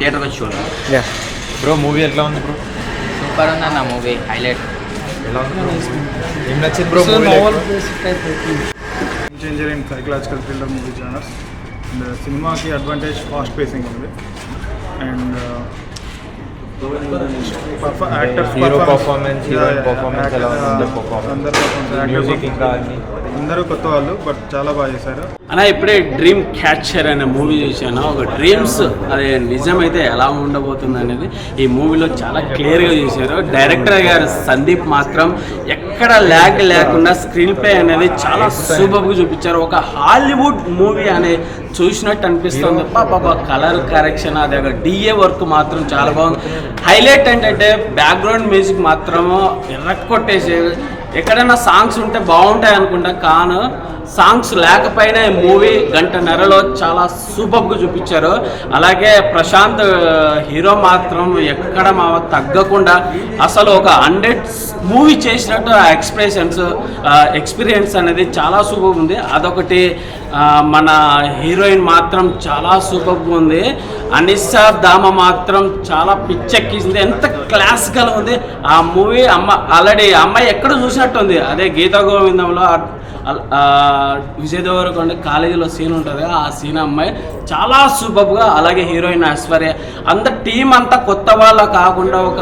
థియేటర్కి వచ్చి చూడాలి యా బ్రో మూవీ ఎట్లా ఉంది బ్రో సూపర్ ఉంది అన్న మూవీ హైలైట్ ఎలా ఉంది? ఏం నచ్చింది bro changer in psychological thriller movie genres and సినిమాకి అడ్వాంటేజ్ ఫాస్ట్ పేసింగ్ ఉంది. అండ్ ఎలా ఉంది? Performance. అందరు మ్యూజిక్ ఇంకా అన్ని. అందరూ కొత్త వాళ్ళు బట్ చాలా బాగా చేశారు. అన్న ఇప్పుడే డ్రీమ్ క్యాచర్ అనే మూవీ చూశాను. ఒక డ్రీమ్స్ అది నిజమైతే ఎలా ఉండబోతుంది అనేది ఈ మూవీలో చాలా క్లియర్గా చూశారు. డైరెక్టర్ గారు సందీప్ మాత్రం ఎక్కడ ల్యాగ్ లేకుండా స్క్రీన్ ప్లే అనేది చాలా సూపర్గా చూపించారు. ఒక హాలీవుడ్ మూవీ అనే చూసినట్టు అనిపిస్తుంది. పాప కలర్ కరెక్షన్ అది ఒక డిఏ వర్క్ మాత్రం చాలా బాగుంది. హైలైట్ ఏంటంటే బ్యాక్గ్రౌండ్ మ్యూజిక్ మాత్రము ఎర్రకొట్టేసి ఎక్కడైనా సాంగ్స్ ఉంటే బాగుంటాయి అనుకుంటా కాను సాంగ్స్ లేకపోయినా ఈ మూవీ గంటన్నరలో చాలా సూపర్గా చూపించారు. అలాగే ప్రశాంత్ హీరో మాత్రం ఎక్కడ మా తగ్గకుండా అసలు ఒక హండ్రెడ్ మూవీ చేసినట్టు ఆ ఎక్స్ప్రెషన్స్ ఎక్స్పీరియన్స్ అనేది చాలా సూపర్ ఉంది. అదొకటి మన హీరోయిన్ మాత్రం చాలా సూపర్గా ఉంది. అనిషా దామ మాత్రం చాలా పిచ్చెక్కింది. ఎంత క్లాసికల్ ఉంది. ఆ మూవీ అమ్మ ఆల్రెడీ అమ్మాయి ఎక్కడ చూసినట్టుంది. అదే గీతా గోవిందంలో విజయ్ దేవరకొండ కాలేజీలో సీన్ ఉంటుంది ఆ సీన్ అమ్మాయి చాలా సూపర్గా అలాగే హీరోయిన్ ఐశ్వర్య. అంత టీం అంతా కొత్త వాళ్ళ కాకుండా ఒక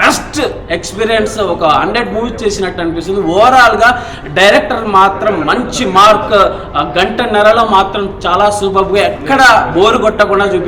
బెస్ట్ ఎక్స్పీరియన్స్ ఒక హండ్రెడ్ మూవీస్ చేసినట్టు అనిపిస్తుంది. ఓవరాల్గా డైరెక్టర్ మాత్రం మంచి మార్క్ గంటన్నరలో మాత్రం చాలా సూపర్గా ఎక్కడ బోరు కొట్టకుండా చూపి